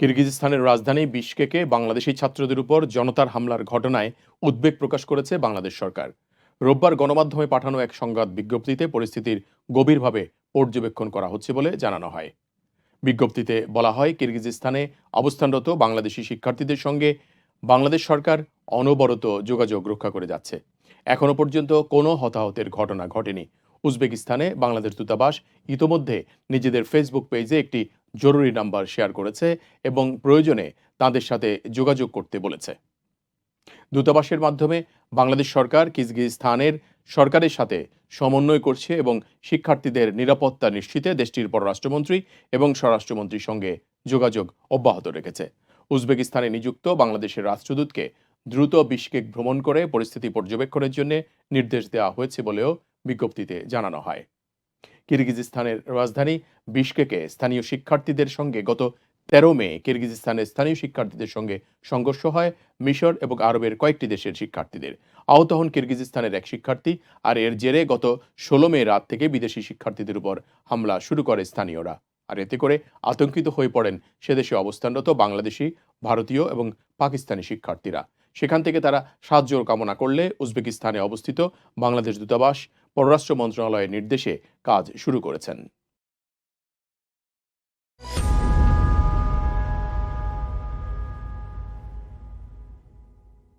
কিরগিজস্তানের রাজধানী বিশকেকে বাংলাদেশি ছাত্রদের উপর জনতার হামলার ঘটনায় উদ্বেগ প্রকাশ করেছে বাংলাদেশ সরকার। রোববার গণমাধ্যমে পাঠানো এক সংবাদ বিজ্ঞপ্তিতে পরিস্থিতির গভীরভাবে পর্যবেক্ষণ করা হচ্ছে বলে জানানো হয়। বিজ্ঞপ্তিতে বলা হয়, কিরগিজস্তানে অবস্থানরত বাংলাদেশি শিক্ষার্থীদের সঙ্গে বাংলাদেশ সরকার অনবরত যোগাযোগ রক্ষা করে যাচ্ছে। এখনও পর্যন্ত কোনো হতাহতের ঘটনা ঘটেনি। উজবেকিস্তানে বাংলাদেশ দূতাবাস ইতোমধ্যে নিজেদের ফেসবুক পেজে একটি জরুরি নাম্বার শেয়ার করেছে এবং প্রয়োজনে তাদের সাথে যোগাযোগ করতে বলেছে। দূতাবাসের মাধ্যমে বাংলাদেশ সরকার কিরগিজস্তানের সরকারের সাথে সমন্বয় করছে এবং শিক্ষার্থীদের নিরাপত্তা নিশ্চিতে দেশটির পররাষ্ট্রমন্ত্রী এবং স্বরাষ্ট্রমন্ত্রীর সঙ্গে যোগাযোগ অব্যাহত রেখেছে। উজবেকিস্তানে নিযুক্ত বাংলাদেশের রাষ্ট্রদূতকে দ্রুত বিশকেক ভ্রমণ করে পরিস্থিতি পর্যবেক্ষণের জন্য নির্দেশ দেওয়া হয়েছে বলেও বিজ্ঞপ্তিতে জানানো হয়। কিরগিজস্তানের রাজধানী বিশকেকে স্থানীয় শিক্ষার্থীদের সঙ্গে গত তেরো মে কিরগিজস্তানের স্থানীয় শিক্ষার্থীদের সঙ্গে সংঘর্ষ হয় মিশর এবং আরবের কয়েকটি দেশের শিক্ষার্থীদের। আহত হন কিরগিজস্তানের এক শিক্ষার্থী আর এর জেরে গত ষোলো মে রাত থেকে বিদেশি শিক্ষার্থীদের উপর হামলা শুরু করে স্থানীয়রা। আর এতে করে আতঙ্কিত হয়ে পড়েন সেদেশে অবস্থানরত বাংলাদেশি, ভারতীয় এবং পাকিস্তানি শিক্ষার্থীরা। সেখান থেকে তারা সাহায্য কামনা করলে উজবেকিস্তানে অবস্থিত বাংলাদেশ দূতাবাস পররাষ্ট্র মন্ত্রণালয়ের নির্দেশে কাজ শুরু করেছেন।